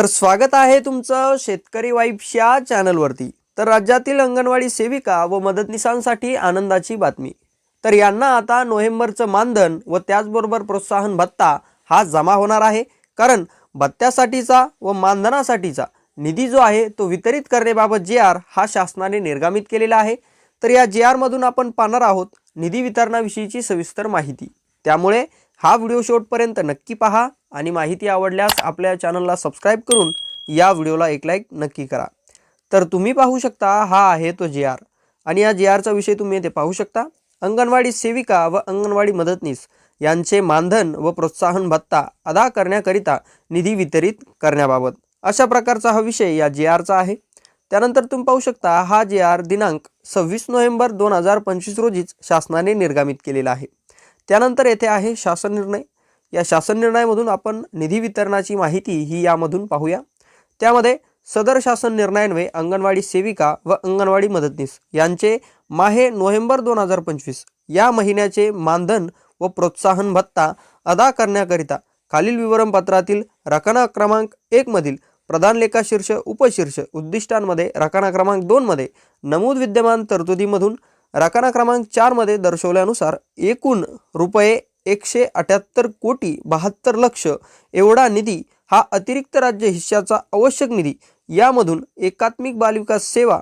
तर स्वागत आहे तुमचं शेतकरी वाईब्स या चॅनलवरती. तर राज्यातील अंगणवाडी सेविका व मदतनीसांसाठी आनंदाची बातमी. तर यांना आता नोव्हेंबरचं मानधन व त्याचबरोबर प्रोत्साहन भत्ता हा जमा होणार आहे. कारण भत्त्यासाठीचा व मानधनासाठीचा निधी जो आहे तो वितरित करण्याबाबत जे आर हा शासनाने निर्गमित केलेला आहे. तर या जे आरमधून आपण पाहणार आहोत निधी वितरणाविषयीची सविस्तर माहिती. त्यामुळे हा व्हिडिओ शेवटपर्यंत नक्की पहा. आणि माहिती आवडल्यास आपल्या चॅनलला सबस्क्राईब करून या व्हिडिओला एक लाईक नक्की करा. तर तुम्ही पाहू शकता हा आहे तो जे आर आणि या जे आरचा विषय तुम्ही येथे पाहू शकता. अंगणवाडी सेविका व अंगणवाडी मदतनीस यांचे मानधन व प्रोत्साहन भत्ता अदा करण्याकरिता निधी वितरित करण्याबाबत. अशा प्रकारचा हा विषय या जे आरचा आहे. त्यानंतर तुम्ही पाहू शकता हा जे आर दिनांक सव्वीस नोव्हेंबर दोन हजार पंचवीस रोजीच शासनाने निर्गमित केलेला आहे. त्यानंतर येथे आहे शासन निर्णय. या शासन निर्णयामधून आपण निधी वितरणाची माहिती ही यामधून पाहूया. त्यामध्ये सदर शासन निर्णयान्वये अंगणवाडी सेविका व अंगणवाडी मदतनीस यांचे माहे नोव्हेंबर दोन हजार पंचवीस या महिन्याचे मानधन व प्रोत्साहन भत्ता अदा करण्याकरिता खालील विवरणपत्रातील रकाना क्रमांक एकमधील प्रधान लेखा शीर्ष उपशीर्ष उद्दिष्टांमध्ये रकाना क्रमांक दोनमध्ये नमूद विद्यमान तरतुदीमधून रकाना क्रमांक चारमध्ये दर्शवल्यानुसार एकूण रुपये एकशे अठ्याहत्तर कोटी बहात्तर लक्ष एवढा निधी हा अतिरिक्त राज्य हिश्श्याचा आवश्यक निधी. यामधून एकात्मिक बालविकास सेवा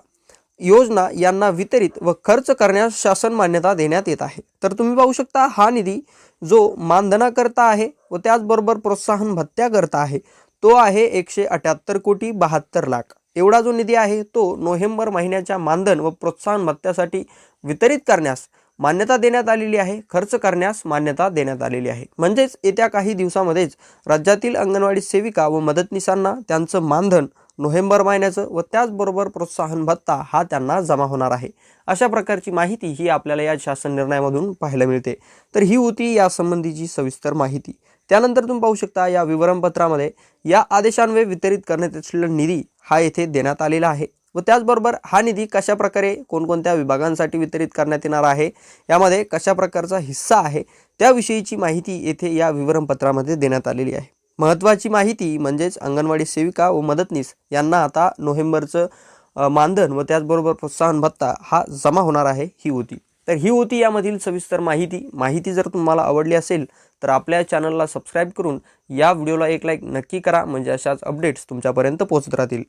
योजना यांना वितरित व खर्च करण्यास शासन मान्यता देण्यात येत आहे. तर तुम्ही पाहू शकता हा निधी जो मानधनाकरता आहे व त्याचबरोबर प्रोत्साहन भत्त्याकरता आहे तो आहे एकशे अठ्याहत्तर कोटी बहात्तर लाख. एवढा जो निधी आहे तो नोव्हेंबर महिन्याच्या मानधन व प्रोत्साहन भत्त्यासाठी वितरित करण्यास मान्यता देण्यात आलेली आहे. खर्च करण्यास मान्यता देण्यात आलेली आहे. म्हणजेच येत्या काही दिवसामध्येच राज्यातील अंगणवाडी सेविका व मदतनीसांना त्यांचं मानधन नोव्हेंबर महिन्याचं व त्याचबरोबर प्रोत्साहन भत्ता हा त्यांना जमा होणार आहे. अशा प्रकारची माहिती ही आपल्याला या शासन निर्णयामधून पाहायला मिळते. तर ही होती यासंबंधीची सविस्तर माहिती. त्यानंतर तुम्ही पाहू शकता या विवरणपत्रामध्ये या आदेशान्वये वितरित करण्यात असलेला निधी हा येथे देण्यात आलेला आहे. व त्याचबरोबर हा निधी कशा प्रकारे कोणकोणत्या विभागांसाठी वितरित करण्यात येणार आहे यामध्ये कशा प्रकारचा हिस्सा आहे त्याविषयीची माहिती येथे या विवरणपत्रामध्ये देण्यात आलेली आहे. महत्त्वाची माहिती म्हणजेच अंगणवाडी सेविका व मदतनीस यांना आता नोव्हेंबरचं मानधन व त्याचबरोबर प्रोत्साहन भत्ता हा जमा होणार आहे ही होती. तर ही होती यामधील सविस्तर माहिती. माहिती जर तुम्हाला आवडली असेल तर आपल्या चॅनलला सबस्क्राईब करून या व्हिडिओला एक लाईक नक्की करा म्हणजे अशाच अपडेट्स तुमच्यापर्यंत पोहोचत राहतील.